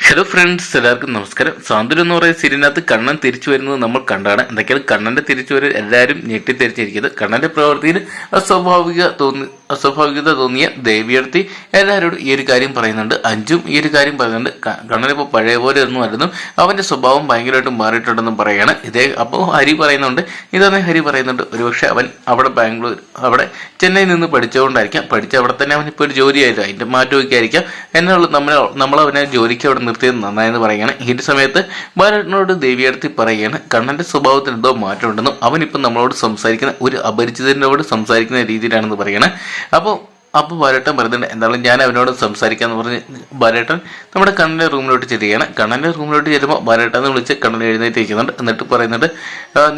Hello friends എല്ലാവർക്കും നമസ്കാരം. സാന്ത്വനം എന്ന് പറയുന്ന സീരിയലിനകത്ത് കണ്ണൻ തിരിച്ചു വരുന്നത് നമ്മൾ കണ്ടാണ്. എന്തൊക്കെയാണ് കണ്ണന്റെ തിരിച്ചു വരൽ? എല്ലാവരും ഞെട്ടിത്തെരിച്ചിരിക്കുന്നത് കണ്ണന്റെ പ്രവൃത്തിയിൽ അസ്വാഭാവിക തോന്നി അസ്വാഭാവികത തോന്നിയ ദേവിയർത്തി എല്ലാവരോടും ഈ ഒരു കാര്യം പറയുന്നുണ്ട്. അഞ്ചും ഈ ഒരു കാര്യം പറയുന്നുണ്ട്. കണ്ണനിപ്പോൾ പഴയ പോലെ ഒന്നും അല്ലെന്നും അവന്റെ സ്വഭാവം ഭയങ്കരമായിട്ട് മാറിയിട്ടുണ്ടെന്നും പറയാണ്. ഇതേ അപ്പോൾ ഹരി പറയുന്നുണ്ട്. ഇതന്നെ ഹരി പറയുന്നുണ്ട്. ഒരുപക്ഷെ അവൻ അവിടെ ബാംഗ്ലൂർ അവിടെ ചെന്നൈയിൽ നിന്ന് പഠിച്ചുകൊണ്ടായിരിക്കാം പഠിച്ച് അവിടെ തന്നെ അവൻ ഇപ്പോൾ ഒരു ജോലിയായിരുന്നു അതിന്റെ മാറ്റമൊക്കെ ആയിരിക്കാം. നമ്മൾ നമ്മൾ അവനെ ജോലിക്ക് അവിടെ നിർത്തിയത് നന്നായെന്ന് പറയുകയാണ് ഈ ഒരു സമയത്ത് ബാലനോട് ദേവിയർത്തി പറയുകയാണ് കണ്ണന്റെ സ്വഭാവത്തിന് എന്തോ മാറ്റമുണ്ടെന്നും അവൻ ഇപ്പം നമ്മളോട് സംസാരിക്കുന്ന ഒരു അപരിചിതനോട് സംസാരിക്കുന്ന രീതിയിലാണെന്ന് പറയണേ. അപ്പോൾ അപ്പോൾ ബാലേട്ടൻ പറയുന്നുണ്ട് എന്തായാലും ഞാൻ അവനോട് സംസാരിക്കാന്ന് പറഞ്ഞ് ബാലേട്ടൻ നമ്മുടെ കണ്ണന്റെ റൂമിലോട്ട് ചെല്ലുകയാണ്. കണ്ണന്റെ റൂമിലോട്ട് ചെല്ലുമ്പോൾ ബാലേട്ടൻ വിളിച്ച് കണ്ണൻ എഴുന്നേറ്റ് ഇരിക്കുന്നുണ്ട് എന്നിട്ട് പറയുന്നുണ്ട്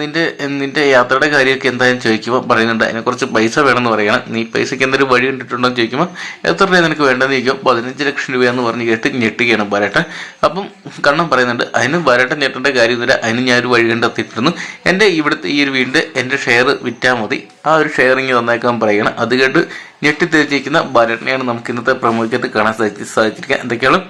നിന്റെ നിന്റെ യാത്രയുടെ കാര്യമൊക്കെ എന്തായാലും ചോദിക്കുമ്പോൾ പറയുന്നുണ്ട് അതിനെ കുറച്ച് പൈസ വേണമെന്ന് പറയണം നീ പൈസയ്ക്ക് എന്തെങ്കിലും വഴി കണ്ടിട്ടുണ്ടോ എന്ന് ചോദിക്കുമ്പോൾ എത്ര രൂപ നിനക്ക് വേണ്ടെന്ന് ചോദിക്കും പതിനഞ്ച് ലക്ഷം രൂപയെന്ന് പറഞ്ഞ് കേട്ട് ഞെട്ടുകയാണ് ബാലേട്ടൻ. അപ്പം കണ്ണൻ പറയുന്നുണ്ട് അതിന് ബാലേട്ടൻ ഞെട്ടേണ്ട കാര്യമൊന്നുമില്ല. അതിന് ഞാനൊരു വഴി കണ്ടെത്തിയിട്ടിരുന്നു എന്റെ ഇവിടുത്തെ ഈ ഒരു വീടിന്റെ എന്റെ ഷെയർ വിറ്റാൽ മതി. ആ ഒരു ഷെയറിങ് തന്നേക്കാൻ പറയണം അത് കേട്ട് ഞെട്ടിത്തിരിച്ചിരിക്കുന്ന ഭരണിയാണ് നമുക്ക് ഇന്നത്തെ പ്രമുഖത്ത് കാണാൻ സാധിച്ചു സാധിച്ചിരിക്കുക. എന്തൊക്കെയാണ്?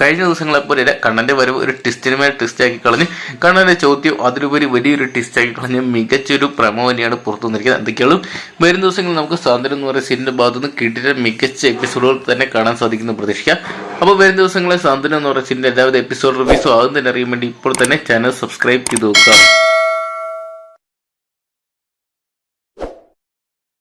കഴിഞ്ഞ ദിവസങ്ങളെ പോലെ കണ്ണന്റെ വരവ് ഒരു ട്വിസ്റ്റിന് മേൽ ട്വിസ്റ്റ് ആക്കി കളഞ്ഞ് കണ്ണന്റെ ചോദ്യം അതിലുപരി വലിയൊരു ട്വിസ്റ്റ് ആക്കി കളഞ്ഞ് മികച്ചൊരു പ്രമോ തന്നെയാണ് പുറത്തു വന്നിരിക്കുന്നത്. എന്തൊക്കെയാണ്? വരും ദിവസങ്ങളിൽ നമുക്ക് സ്വാതന്ത്ര്യം എന്ന് പറയുന്ന സീരിയലിന്റെ ഭാഗത്തു നിന്ന് കിട്ടിയ മികച്ച എപ്പിസോഡുകൾ തന്നെ കാണാൻ സാധിക്കുന്നു പ്രതീക്ഷിക്കാം. അപ്പോൾ വരും ദിവസങ്ങളിൽ സ്വാതന്ത്ര്യം എന്ന് പറയുന്ന സീരിയലിന്റെ എല്ലാവിധ എപ്പിസോഡ് റിവ്യൂസും ആകും അറിയാൻ വേണ്ടി ഇപ്പോൾ തന്നെ ചാനൽ സബ്സ്ക്രൈബ് ചെയ്ത് നോക്കുക.